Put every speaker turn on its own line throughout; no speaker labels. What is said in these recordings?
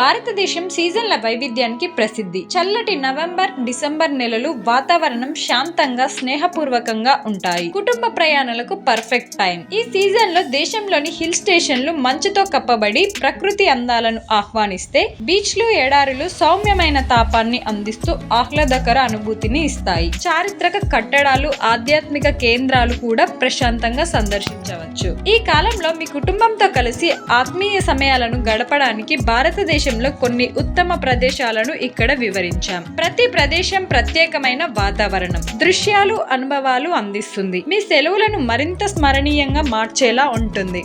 భారతదేశం సీజన్ల వైవిధ్యానికి ప్రసిద్ధి. చల్లటి నవంబర్ డిసెంబర్ నెలలు వాతావరణం శాంతంగా స్నేహపూర్వకంగా ఉంటాయి. కుటుంబ ప్రయాణాలకు పర్ఫెక్ట్ టైం ఈ సీజన్లో దేశంలోని హిల్ స్టేషన్లు మంచుతో కప్పబడి ప్రకృతి అందాలను ఆహ్వానిస్తే బీచ్లు ఎడారులు సౌమ్యమైన తాపాన్ని అందిస్తూ ఆహ్లాదకర అనుభూతిని ఇస్తాయి. చారిత్రక కట్టడాలు ఆధ్యాత్మిక కేంద్రాలు కూడా ప్రశాంతంగా సందర్శించవచ్చు. ఈ కాలంలో మీ కుటుంబంతో కలిసి ఆత్మీయ సమయాలను గడపడానికి దేశంలో కొన్ని ఉత్తమ ప్రదేశాలను ఇక్కడ వివరించాం. ప్రతి ప్రదేశం ప్రత్యేకమైన వాతావరణం దృశ్యాలు అనుభవాలు అందిస్తుంది. మీ సెలవులను మరింత స్మరణీయంగా మార్చేలా ఉంటుంది.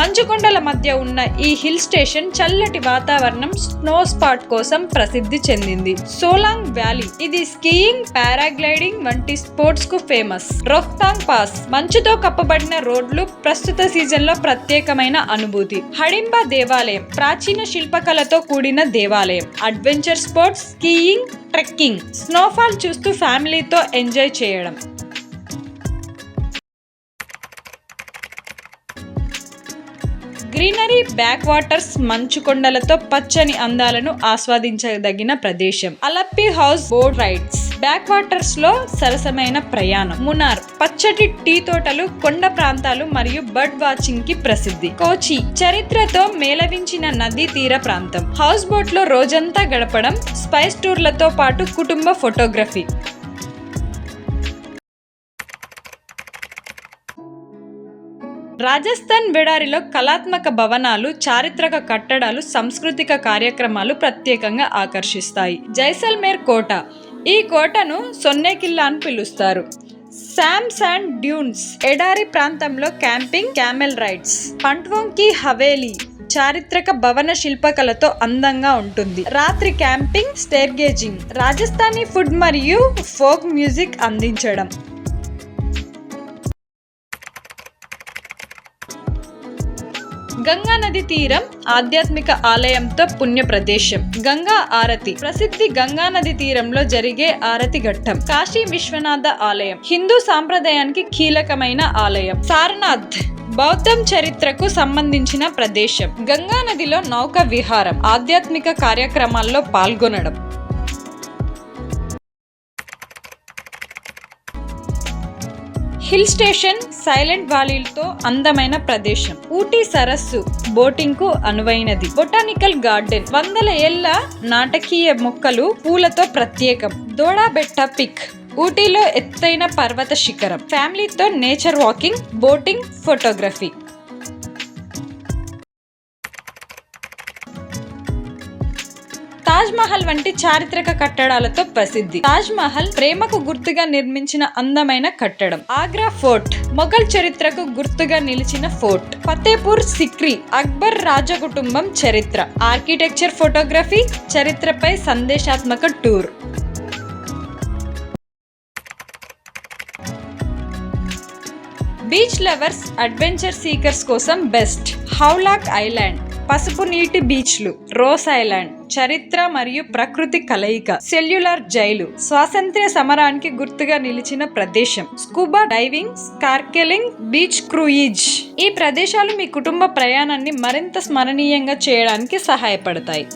మంచుకొండల మధ్య ఉన్న ఈ హిల్ స్టేషన్ చల్లటి వాతావరణం స్నో స్పాట్ కోసం ప్రసిద్ధి చెందింది. సోలాంగ్ వ్యాలీ ఇది స్కీయింగ్ పారాగ్లైడింగ్ వంటి స్పోర్ట్స్కు ఫేమస్. రోహ్తాంగ్ పాస్ మంచుతో కప్పబడిన రోడ్లు ప్రస్తుత సీజన్లో ప్రత్యేకమైన అనుభూతి. హడింబా దేవాలయం ప్రాచీన శిల్పకళతో కూడిన దేవాలయం. Adventure sports skiing trekking snowfall చూస్తూ ఫ్యామిలీతో ఎంజాయ్ చేయడం. గ్రీనరీ బ్యాక్ వాటర్స్ మంచు కొండలతో పచ్చని అందాలను ఆస్వాదించదగిన ప్రదేశం. Alleppey houseboat rides. బ్యాక్ వాటర్స్లో సరసమైన ప్రయాణం. మునార్. పచ్చటి టీ తోటలు కొండ ప్రాంతాలు మరియు బర్డ్ వాచింగ్కి ప్రసిద్ధి. కోచి. చరిత్రతో మేలవించిన నదీ తీర ప్రాంతం. హౌస్ బోట్లో రోజంతా గడపడం స్పైస్ టూర్లతో పాటు కుటుంబ ఫోటోగ్రఫీ. రాజస్థాన్ వెడారిలో కళాత్మక భవనాలు చారిత్రక కట్టడాలు సాంస్కృతిక కార్యక్రమాలు ప్రత్యేకంగా ఆకర్షిస్తాయి. జైసల్మేర్ కోట. ఈ కోటను సొన్నెకిల్లా అని పిలుస్తారు. శామ్స్ అండ్ డ్యూన్స్ ఎడారి ప్రాంతంలో క్యాంపింగ్ క్యామెల్ రైడ్స్. పంట్వోంకి హవేలీ చారిత్రక భవన శిల్పకళతో అందంగా ఉంటుంది. రాత్రి క్యాంపింగ్ స్టేర్గేజింగ్ రాజస్థానీ ఫుడ్ మరియు ఫోక్ మ్యూజిక్ అందించడం. గంగా నది తీరం ఆధ్యాత్మిక ఆలయంతో పుణ్య ప్రదేశం. గంగా ఆరతి. ప్రసిద్ధి గంగా నది తీరంలో జరిగే ఆరతి ఘట్టం. కాశీ విశ్వనాథ ఆలయం. హిందూ సాంప్రదాయానికి కీలకమైన ఆలయం. సారనాథ్. బౌద్ధం చరిత్రకు సంబంధించిన ప్రదేశం. గంగా నదిలో నౌక విహారం ఆధ్యాత్మిక కార్యక్రమాల్లో పాల్గొనడం. హిల్ స్టేషన్ సైలెంట్ వ్యాలీలతో అందమైన ప్రదేశం. ఊటీ సరస్సు బోటింగ్కు అనువైనది. Botanical garden. వందల ఏళ్ళ నాటకీయ మొక్కలు పూలతో ప్రత్యేకం. దోడాబెట్ట పిక్. ఊటీలో ఎత్తైన పర్వత శిఖరం. ఫ్యామిలీతో nature walking boating photography. Mahal వంటి చారిత్రక కట్టడాలతో ప్రసిద్ధి. తాజ్ మహల్ ప్రేమకు గుర్తుగా నిర్మించిన అందమైన కట్టడం. ఆగ్రా ఫోర్ట్ మొఘల్ చరిత్రకు గుర్తుగా నిలిచిన ఫోర్ట్. ఫతేపూర్ సిక్రీ అక్బర్ రాజకుటుంబం చరిత్ర. ఆర్కిటెక్చర్ ఫోటోగ్రఫీ చరిత్రపై సందేశాత్మక tour. Beach lovers adventure seekers కోసం బెస్ట్. Havelock island. పసుపు నీటి బీచ్లు రోస్ ఐలాండ్ చరిత్ర మరియు ప్రకృతి కలయిక సెల్యులార్ జైలు స్వాతంత్ర్య సమరానికి గుర్తుగా నిలిచిన ప్రదేశం. Scuba diving snorkelling beach cruise. ఈ ప్రదేశాలు మీ కుటుంబ ప్రయాణాన్ని మరింత స్మరణీయంగా చేయడానికి సహాయపడతాయి.